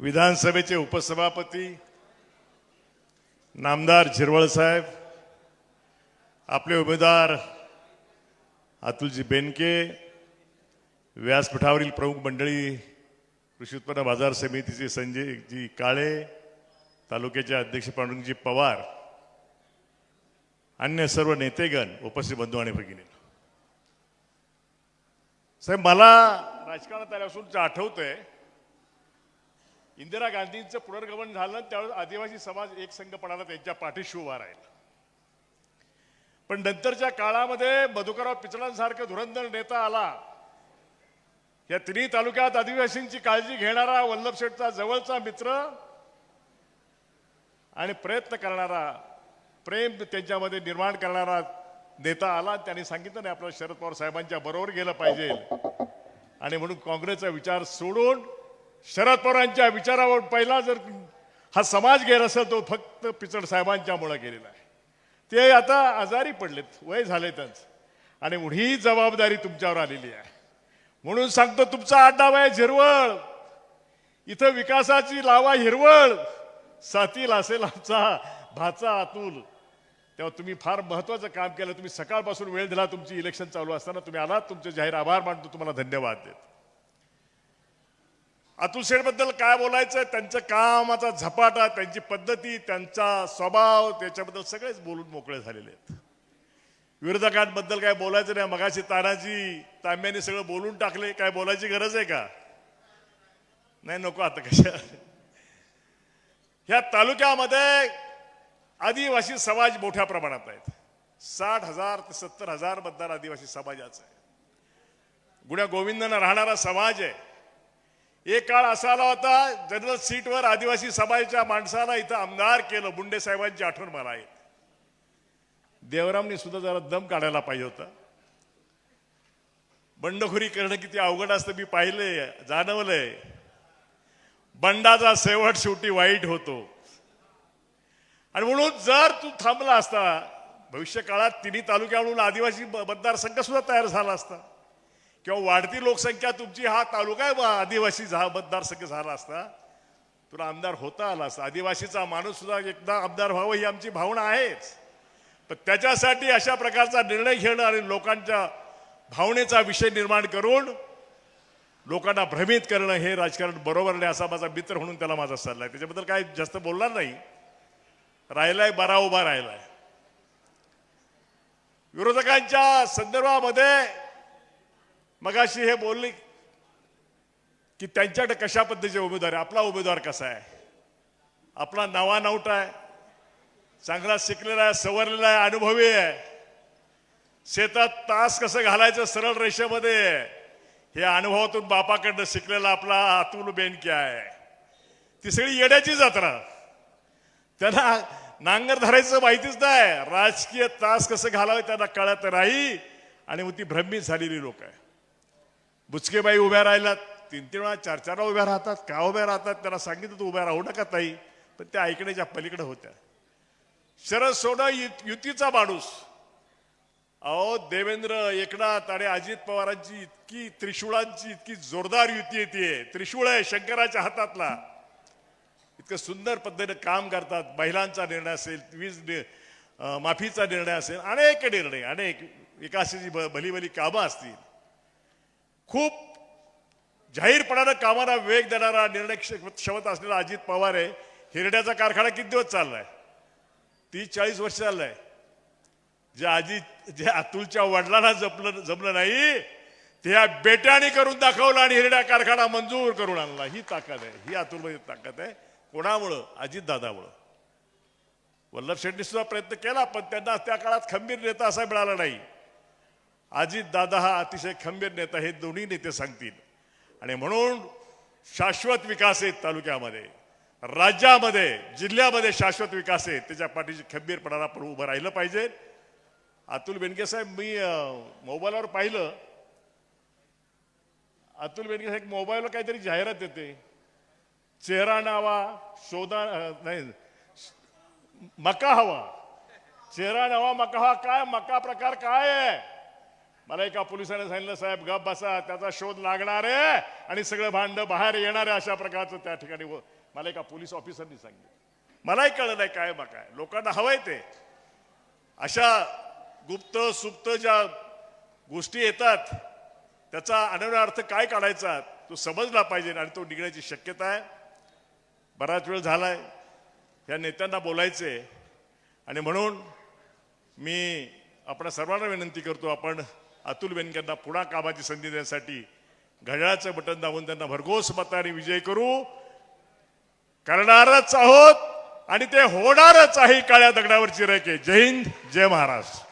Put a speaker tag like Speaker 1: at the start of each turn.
Speaker 1: विधानसभेचे उपसभापती नामदार झिरवळ साहेब आपले उमेदवार अतुलजी बेनके व्यासपीठावरील प्रमुख मंडळी कृषी उत्पन्न बाजार समितीचे संजयजी काळे तालुक्याचे अध्यक्ष पांडुरंगजी पवार अन्य सर्व नेतेगण उपस्थित बंधू आणि भगिनी. साहेब मला राजकारणात आल्यापासून आठवतंय इंदिरा गांधींचं पुनर्गमन झालं त्यावेळेस आदिवासी समाज एक संघपणाला त्यांच्या पाठीशी उभा राहिला. पण नंतरच्या काळामध्ये मधुकरराव पिचडांसारखं धुरंधर नेता आला. या तिन्ही तालुक्यात आदिवासींची काळजी घेणारा वल्लभ शेठचा जवळचा मित्र आणि प्रयत्न करणारा प्रेम त्यांच्यामध्ये निर्माण करणारा नेता आला. त्यांनी सांगितलं नाही आपल्याला शरद पवार साहेबांच्या बरोबर गेलं पाहिजे. आणि म्हणून काँग्रेसचा विचार सोडून शरद पवारांच्या विचारावर पहिला जर हा समाज गेला असेल तो फक्त पिचड साहेबांच्यामुळे गेलेला आहे. ते आता आजारी पडलेत वय झाले त्यांचं. आणि ही जबाबदारी तुमच्यावर आलेली आहे. म्हणून सांगतो तुमचा आड्डाव आहे झिरवळ इथं विकासाची लावा हिरवळ. साथील असेल आमचा भाचा अतुल तेव्हा तुम्ही फार महत्वाचं काम केलं. तुम्ही सकाळपासून वेळ दिला तुमची इलेक्शन चालू असताना तुम्ही आलात तुमचे जाहीर आभार मानतो तुम्हाला धन्यवाद देतो. अतुल शेठबद्दल काय बोलायचं? त्यांचं कामाचा झपाटा त्यांची पद्धती त्यांचा स्वभाव त्याच्याबद्दल सगळेच बोलून मोकळे झालेले आहेत. विरोधकांबद्दल काय बोलायचं नाही. मगाशी तानाजी तांब्याने सगळं बोलून टाकले. काय बोलायची गरज आहे का? नाही नको आता कशा ह्या तालुक्यामध्ये आदिवासी समाज मोठ्या प्रमाणात आहेत. साठ हजार ते सत्तर हजार मतदार आदिवासी समाजाचा आहे गुण्या गोविंदनं राहणारा समाज आहे. एक काळ असा आला होता जनरल सीटवर आदिवासी समाजाच्या माणसाला इथं आमदार केलं बुंडे साहेबांची आठवण मला आहे. देवरामने सुद्धा जरा दम काढायला पाहिजे होता. बंडखोरी करणं किती अवघड असतं मी पाहिलंय जाणवलंय. बंडाचा शेवट शेवटी वाईट होतो. आणि म्हणून जर तू थांबला असता भविष्य काळात तिन्ही तालुक्यावरून आदिवासी मतदारसंघ सुद्धा तयार झाला असता. किंवा वाढती लोकसंख्या तुमची हा तालुका आहे बा, आदिवासी झा मतदारसंघ झाला असता. तुला आमदार होता आला असता. आदिवासीचा माणूस सुद्धा एकदा आमदार व्हावं ही आमची भावना आहेच. पण त्याच्यासाठी अशा प्रकारचा निर्णय घेणं आणि लोकांच्या भावनेचा विषय निर्माण करून लोकांना भ्रमित करणं हे राजकारण बरोबर नाही असा माझा मित्र म्हणून त्याला माझा सल्ला आहे. त्याच्याबद्दल काय जास्त बोलणार नाही. राहिलाय बरा उभा राहिलाय. विरोधकांच्या संदर्भामध्ये मगाशी हे बोलले की त्यांच्याकडे कशा पद्धतीचे उमेदवार आहे? आपला उमेदवार कसा आहे? आपला नवा नवटा आहे? चांगला शिकलेला आहे सवरलेला आहे अनुभवी आहे? शेतात तास कसं घालायचं सरळ रेषेमध्ये? आहे. हे अनुभवातून बापाकडनं शिकलेला आपला अतुल बेनकी आहे. ती सगळी येड्याची जत्रा. त्यांना नांगर धरायचं माहितीच नाही. राजकीय तास कसं घालावं त्यांना कळत नाही आणि मग ती भ्रमित झालेली लोक आहे बुचकेबाई उभ्या राहिल्यात तीन तीन वेळा चार चार उभ्या राहतात. का उभ्या राहतात? त्यांना सांगितलं तू उभ्या राहू नका ताई. पण त्या ऐकण्याच्या पलीकडे होत्या. शरद सोडा युतीचा माणूस. अहो देवेंद्र एकनाथ आणि अजित पवारांची इतकी त्रिशूळांची इतकी जोरदार युती येते त्रिशूळ आहे शंकराच्या हातातला. इतकं सुंदर पद्धतीने काम करतात. महिलांचा निर्णय असेल वीज नि- माफीचा निर्णय असेल अनेक निर्णय अनेक विकासाची भ- भली भली कामं असतील. खूप जाहीरपणानं कामाला वेग देणारा निर्णय क्ष- क्षमता असलेला अजित पवार आहे. हिरड्याचा कारखाना किती दिवस चाललाय? तीस चाळीस वर्ष चाललाय. जे अजित जे अतुलच्या वडिलांना जपलं जमलं नाही ते या बेट्याने करून दाखवलं आणि हिरड्या कारखाना मंजूर करून आणला. ही ताकद आहे. ही अतुलमध्ये ताकद आहे. कोणामुळं? अजित दादामुळं. वल्लभ शेट्टी सुद्धा प्रयत्न केला पण त्यांना त्या काळात खंबीर नेता असा मिळाला नाही. अजित दादा हा अतिशय खंबीर नेता हे दोन्ही नेते सांगतील. आणि म्हणून शाश्वत विकास आहे तालुक्यामध्ये राज्यामध्ये जिल्ह्यामध्ये शाश्वत विकास आहे त्याच्या पाठीशी खंबीरपणाला आपण उभं राहिलं पाहिजे. अतुल बेनके साहेब मी मोबाईलवर पाहिलं. अतुल बेनके साहेब मोबाईलवर काहीतरी जाहिरात येते. चेहरा नावा शोधा नाही मका हवा. चेहरा नावा मका हा काय मका प्रकार काय आहे? मला एका पोलिसाने सांगितलं साहेब गप बसा त्याचा शोध लागणार आहे आणि सगळं भांड बाहेर येणार आहे अशा प्रकारचं त्या ठिकाणी व- मला एका पोलीस ऑफिसरनी सांगितलं. मलाही कळलं नाही काय बा काय. लोकांना हवंय ते. अशा गुप्त सुप्त ज्या गोष्टी येतात त्याचा अनन्य अर्थ काय काढायचा तो समजला पाहिजे आणि तो निघण्याची शक्यता आहे. बराच वेळ झालाय. ह्या नेत्यांना बोलायचे आणि म्हणून मी आपण सर्वांना विनंती करतो आपण अतुल बेनकेंना पुन्हा कामाची संधी देण्यासाठी घड्याळाचं बटन दाबून त्यांना भरघोस मताने विजय करू. करणारच आहोत आणि ते होणारच आहे काळ्या दगडावरची रेके. जय हिंद जय महाराष्ट्र.